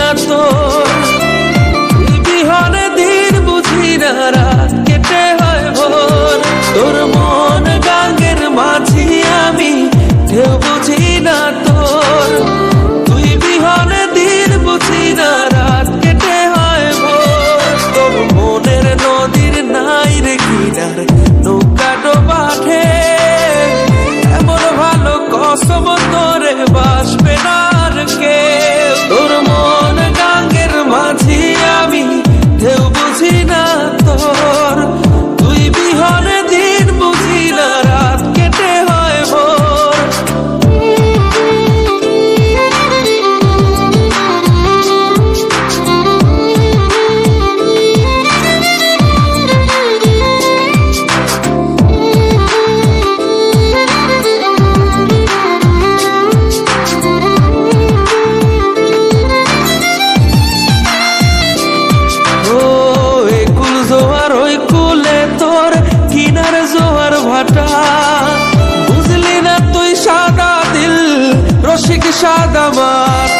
না তো তুই বিহনে দিন বুঝি না রাত কেটে হয় ভোর। তোর মন গাঙ্গের মাঝি আমি কেউ বুঝি না তোর। তুই বিহনে দিন বুঝি না রাত কেটে হয় ভোর। তোর মনের নদীর নাই রে কিনার, নৌকা ডোবাঠে এমন ভালো কসম তোরে বা Prostik Shadamar.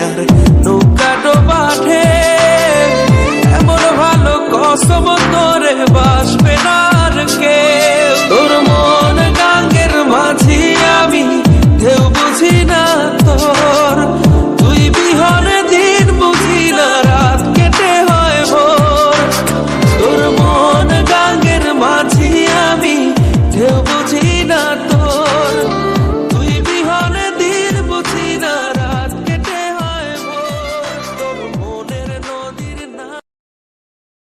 better